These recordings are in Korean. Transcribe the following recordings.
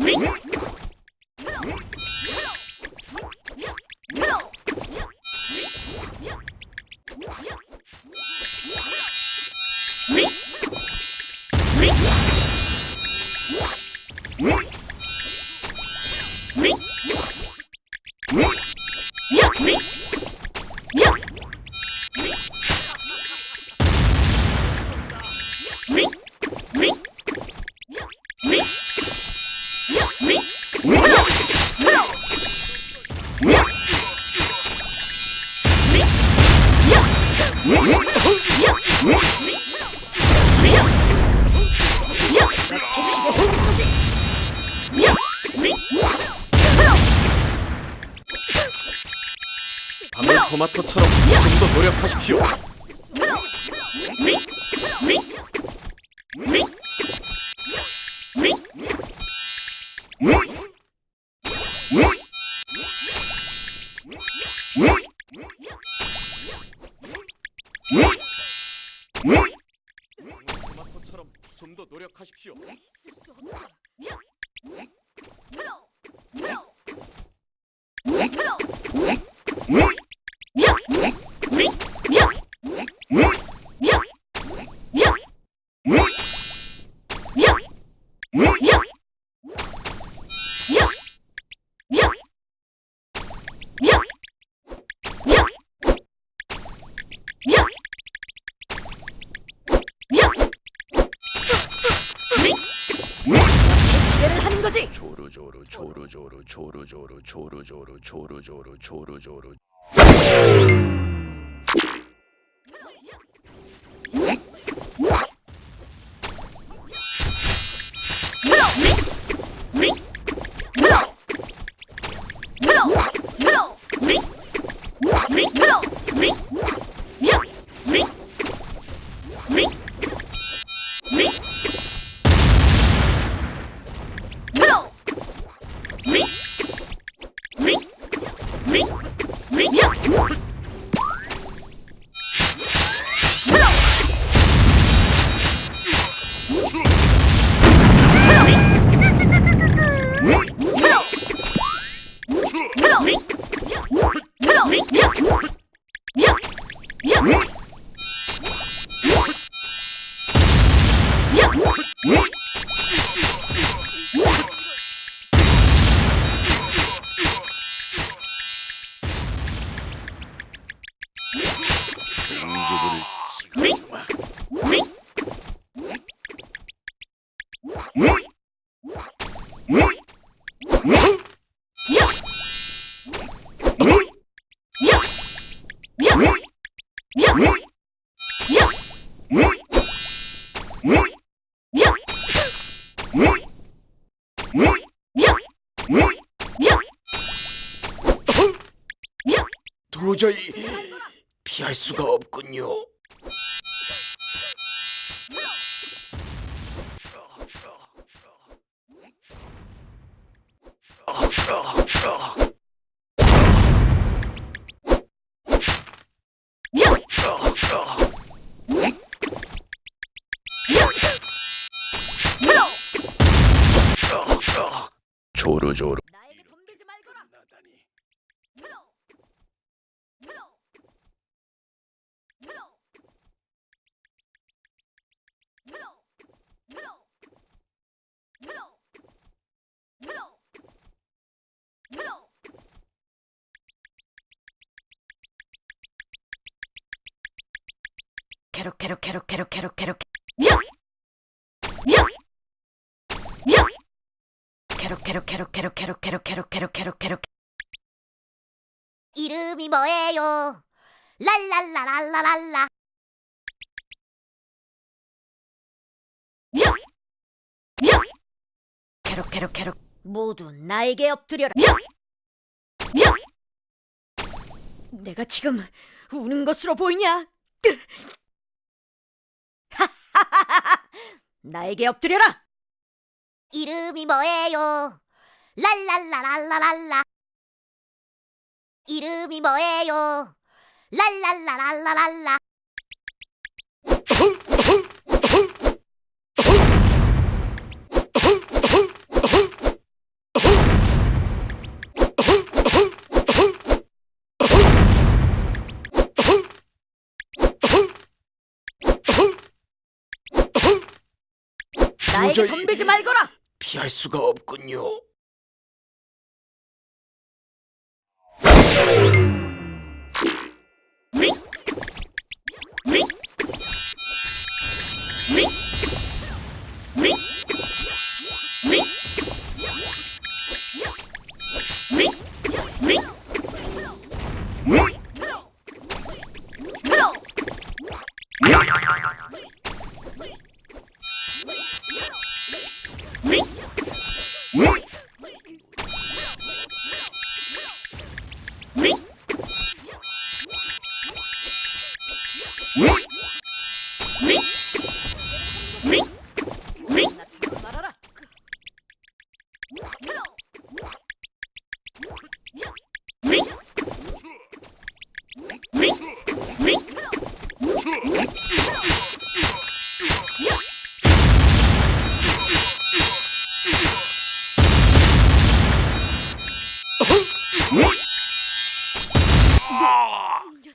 Wait! 방울 토마토처럼 좀 더 노력하십시오. 토마토처럼 좀 더 노력하십시오. 거지? 조르조르 조르조르 조르조르 조르조르 조르조르 조르조르. Hit! 도저히 피할 수가 없군요. 조르조르 캐럿 캐럿 캐럿 캐럿 캐럿 캐럿! 캐럿 캐럿 캐럿 캐럿 캐럿 캐럿 캐럿 캐럿 캐럿 캐럿 이름이 뭐예요? 랄랄라랄라랄라. 캐럿 캐럿 캐럿 모두 나에게 엎드려라. 내가 지금 우는 것으로 보이냐? 나에게 엎드려라. 이름이 뭐예요? 랄랄라랄라랄라. 이름이 뭐예요? 랄랄라랄라랄라. 나에게 도저히 덤비지 말거라. 피할 수가 없군요.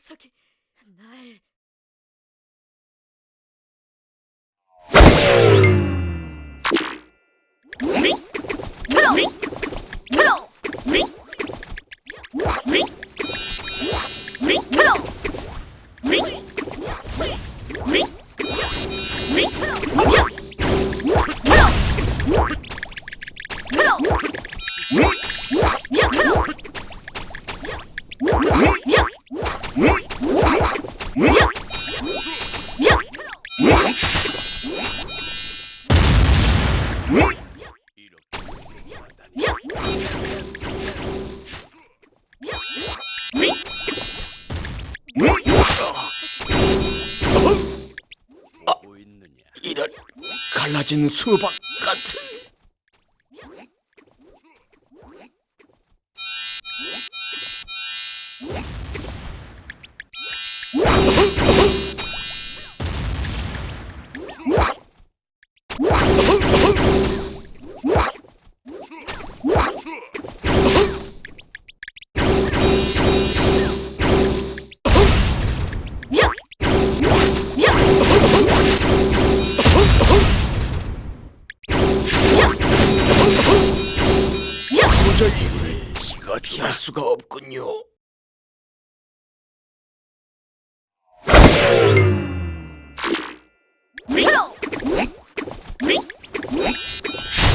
녀석이 이런 갈라진 수박 같은. 피할 수가 없군요. 음. 음. 음.